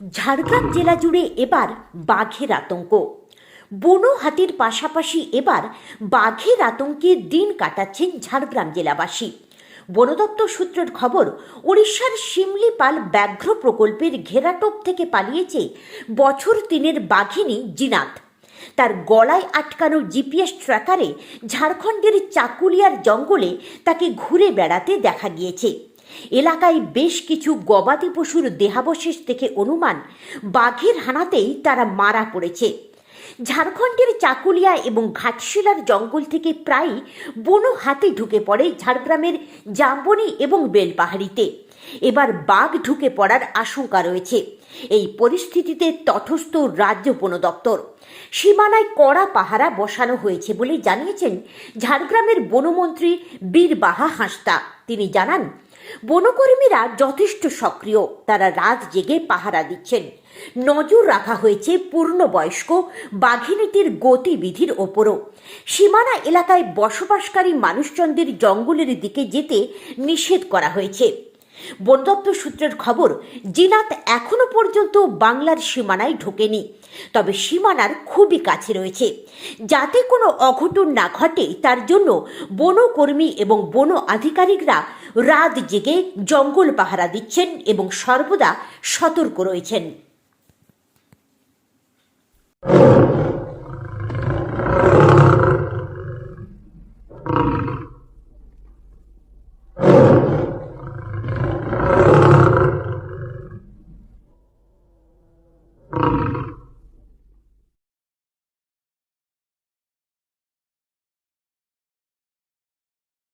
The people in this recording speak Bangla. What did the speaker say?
ঝাড়গ্রাম জেলা জুড়ে এবার বাঘের আতঙ্ক। বনো হাতির পাশাপাশি এবার বাঘের আতঙ্কে দিন কাটাচ্ছেন ঝাড়গ্রাম জেলাবাসী। বন দপ্তর সূত্রের খবর উড়িষ্যার শিমলিপাল ব্যাঘ্র প্রকল্পের ঘেরাটোপ থেকে পালিয়েছে বছর তিনের বাঘিনী জিনাত। তার গলায় আটকানো জিপিএস ট্র্যাকারে ঝাড়খণ্ডের চাকুলিয়ার জঙ্গলে তাকে ঘুরে বেড়াতে দেখা গিয়েছে। এলাকায় বেশ কিছু গবাদি পশুর দেহাবশেষ থেকে অনুমান, বাঘের হানাতেই তারা মারা পড়েছে। ঝাড়খণ্ডের চাকুলিয়া এবং ঘাটশিলার জঙ্গল থেকে প্রায় বনো হাতে ঢুকে পড়ে ঝাড়গ্রামের জাম্বনি এবং বেলপাহাড়িতে। এবার বাঘ ঢুকে পড়ার আশঙ্কা রয়েছে। এই পরিস্থিতিতে তটস্থ রাজ্য বন দপ্তর। সীমানায় কড়া পাহারা বসানো হয়েছে বলে জানিয়েছেন ঝাড়গ্রামের বনমন্ত্রী বীরবাহা হাঁসদা। তিনি জানান বনকর্মীরা যথেষ্ট সক্রিয়। তারা রাত জেগে পাহারা দিচ্ছেন। নজর রাখা হয়েছে পূর্ণবয়স্ক বাঘিনীটির গতিবিধির ওপরও। সীমানা এলাকায় বসবাসকারী মানুষজনদের জঙ্গলের দিকে যেতে নিষেধ করা হয়েছে। বন দপ্তর সূত্রের খবর, জিনাত এখনও পর্যন্ত বাংলার সীমানায় ঢোকেনি। তবে সীমানার খুবই কাছে রয়েছে। যাতে কোনো অঘটন না ঘটে, তার জন্য বনকর্মী এবং বন আধিকারিকরা রাত জেগে জঙ্গল পাহারা দিচ্ছেন এবং সর্বদা সতর্ক রয়েছেন